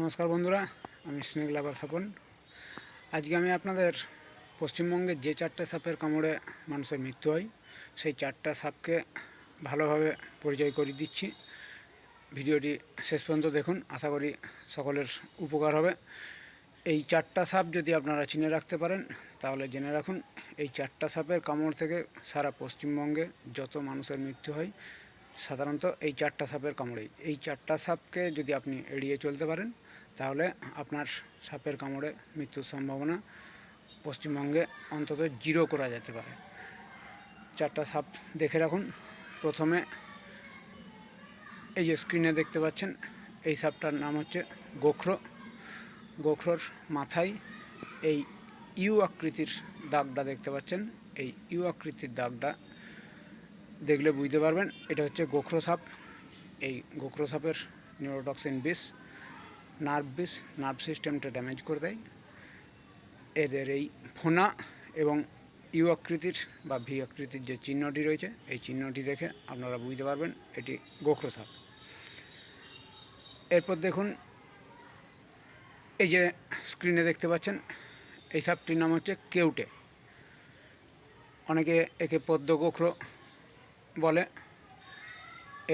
নমস্কার বন্ধুরা, আমি স্নেক লাভার স্বপন আজকে আমি আপনাদের পশ্চিমবঙ্গের যে চারটে সাপের কামড়ে মানুষের মৃত্যু হয়, সেই চারটা সাপকে ভালোভাবে পরিচয় করে দিচ্ছি। ভিডিওটি শেষ পর্যন্ত দেখুন, আশা করি সকলের উপকার হবে। এই চারটা সাপ যদি আপনারা চিনে রাখতে পারেন, তাহলে জেনে রাখুন, এই চারটা সাপের কামড় থেকে সারা পশ্চিমবঙ্গে যত মানুষের মৃত্যু হয়, সাধারণত এই চারটা সাপের কামড়েই। এই চারটা সাপকে যদি আপনি এড়িয়ে চলতে পারেন তাহলে আপনার সাপের কামড়ে মৃত্যুর সম্ভাবনা পশ্চিমবঙ্গে অন্তত জিরো করা যেতে পারে। চারটা সাপ দেখে রাখুন। প্রথমে এই যে স্ক্রিনে দেখতে পাচ্ছেন, এই সাপটার নাম হচ্ছে গোখরো। গোখরোর মাথায় এই ইউ আকৃতির দাগটা দেখতে পাচ্ছেন। এই ইউ আকৃতির দাগটা দেখলে বুঝতে পারবেন, এটা হচ্ছে গোখরো সাপ। এই গোখরো সাপের নিউরোটক্সিন বিষ নার্ভ বিষ নার্ভ সিস্টেমটা ড্যামেজ করে দেয়। এদের এই ফোনা এবং ইউ আকৃতির বা ভি আকৃতির যে চিহ্নটি রয়েছে, এই চিহ্নটি দেখে আপনারা বুঝতে পারবেন এটি গোখরো সাপ এরপর দেখুন, এই যে স্ক্রিনে দেখতে পাচ্ছেন, এই সাপটির নাম হচ্ছে কেউটে। অনেকে একে পদ্ম গোখরো বলে,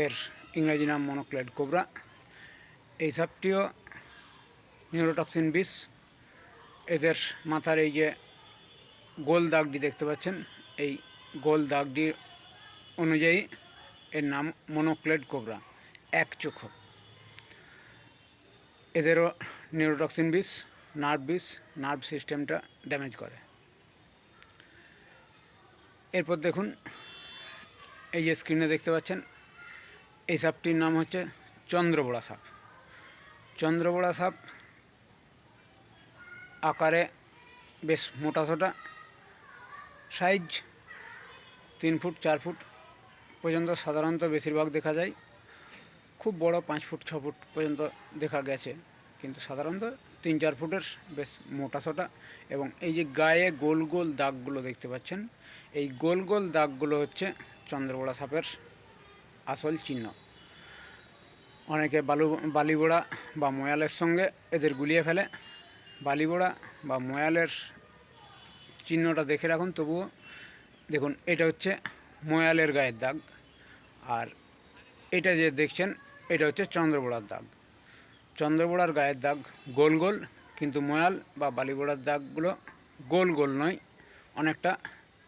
এর ইংরাজি নাম মনোক্লেড কোবরা এই সাপটিও নিউরোটক্সিন বিষ। এদের মাথার এই যে গোল দাগটি দেখতে পাচ্ছেন, এই গোল দাগটি অনুযায়ী এর নাম মনোক্লেড কোবরা, এক চোখো এদেরও নিউরোটক্সিন বিষ, নার্ভ বিষ, নার্ভ সিস্টেমটা ড্যামেজ করে। এরপর দেখুন, এই যে স্ক্রিনে দেখতে পাচ্ছেন, এই সাপটির নাম হচ্ছে চন্দ্রবোড়া সাপ। চন্দ্রবোড়া সাপ আকারে বেশ মোটাসোটা সাইজ তিন ফুট, চার ফুট পর্যন্ত সাধারণত বেশিরভাগ দেখা যায়। খুব বড় পাঁচ ফুট, ছ ফুট পর্যন্ত দেখা গেছে। কিন্তু সাধারণত তিন, চার ফুটের বেশ মোটাসোটা এবং এই যে গায়ে গোল গোল দাগগুলো দেখতে পাচ্ছেন, এই গোল গোল দাগগুলো হচ্ছে চন্দ্রবোড়া সাপের আসল চিহ্ন। অনেকে বালু, বালিবোড়া বা ময়ালের সঙ্গে এদের গুলিয়ে ফেলে। বালিবোড়া বা ময়ালের চিহ্নটা দেখে রাখুন, তবুও দেখুন, এটা হচ্ছে ময়ালের গায়ের দাগ। আর এটা যে দেখছেন, এটা হচ্ছে চন্দ্রবোড়ার দাগ। চন্দ্রবোড়ার গায়ের দাগ গোল গোল, কিন্তু ময়াল বা বালিবোড়ার দাগগুলো গোল গোল নয়, অনেকটা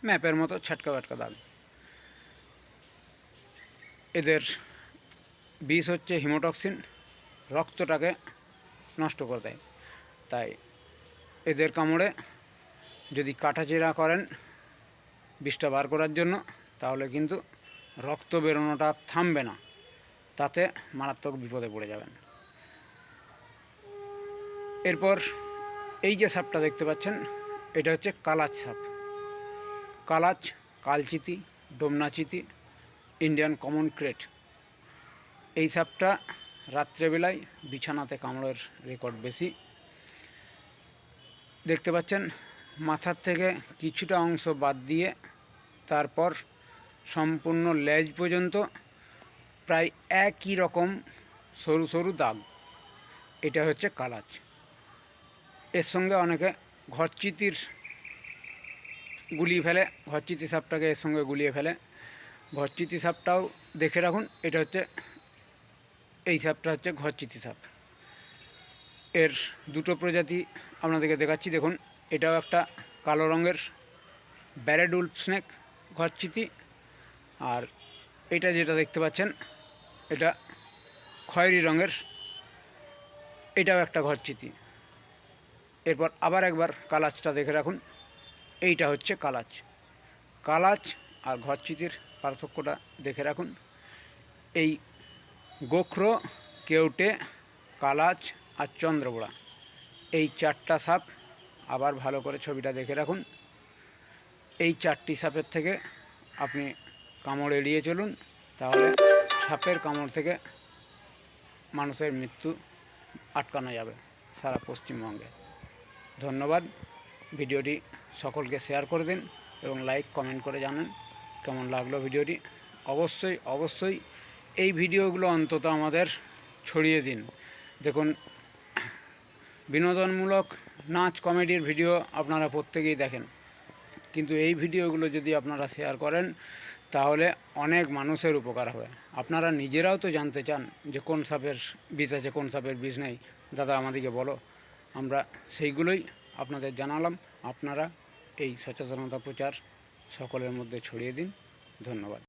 ম্যাপের মতো ছাটকা ফাটকা দাগ। এদের বিষ হচ্ছে হিমোটক্সিন, রক্তটাকে নষ্ট করে দেয়। তাই এদের কামড়ে যদি কাটাচেরা করেন বিষটা বার করার জন্য, তাহলে কিন্তু রক্ত বেরোনোটা থামবে না। তাতে মারাত্মক বিপদে পড়ে যাবেন। এরপর এই যে সাপটা দেখতে পাচ্ছেন, এটা হচ্ছে কালাচ সাপ। কালাচ, কালচিতি, ডোমনাচিতি, ইন্ডিয়ান কমন ক্রেট। এই সাপটা রাত্রেবেলায় বিছানাতে কামড়ের রেকর্ড বেশি। দেখতে পাচ্ছেন, মাথার থেকে কিছুটা অংশ বাদ দিয়ে তারপর সম্পূর্ণ লেজ পর্যন্ত প্রায় একই রকম সরু সরু দাগ। এটা হচ্ছে কালাচ। এর সঙ্গে অনেকে ঘরচিতির গুলিয়ে ফেলে, ঘরচিতি সাপটাকে এর সঙ্গে গুলিয়ে ফেলে। ঘরচিতি সাপটাও দেখে রাখুন, এটা হচ্ছে, এই সাপটা হচ্ছে ঘরচিতি সাপ। এর দুটো প্রজাতি আপনাদেরকে দেখাচ্ছি। দেখুন, এটাও একটা কালো রঙের ব্যারেড ব্যারেডুল স্নেক ঘরচিতি। আর এটা যেটা দেখতে পাচ্ছেন, এটা খয়েরি রঙের, এটাও একটা ঘরচিতি। এরপর আবার একবার কালাচটা দেখে রাখুন। এইটা হচ্ছে কালাচ। কালাচ আর ঘরচিতির পার্থক্যটা দেখে রাখুন। এই গোখরো, কেউটে, কালাচ আর চন্দ্রবোড়া। এই চারটা সাপ, আবার ভালো করে ছবিটা দেখে রাখুন। এই চারটি সাপের থেকে আপনি কামড় এড়িয়ে চলুন, তাহলে সাপের কামড় থেকে মানুষের মৃত্যু আটকানো যাবে সারা পশ্চিমবঙ্গে। ধন্যবাদ। ভিডিওটি সকলকে শেয়ার করে দিন এবং লাইক, কমেন্ট করে জানান কেমন লাগল ভিডিওটি। অবশ্যই অবশ্যই এই ভিডিওগুলো অন্তত আমাদের ছড়িয়ে দিন। দেখুন বিনোদনমূলক নাচ, কমেডির ভিডিও আপনারা প্রত্যেকেই দেখেন। কিন্তু এই ভিডিওগুলো যদি আপনারা শেয়ার করেন, তাহলে অনেক মানুষের উপকার হবে। আপনারা নিজেরাও তো জানতে চান যে কোন সাপের বিষ আছে, কোন সাপের বিষ নেই। দাদা আমাদেরকে বলো, আমরা সেইগুলোই আপনাদের জানালাম। আপনারা এই সচেতনতা প্রচার সকলের মধ্যে ছড়িয়ে দিন। ধন্যবাদ।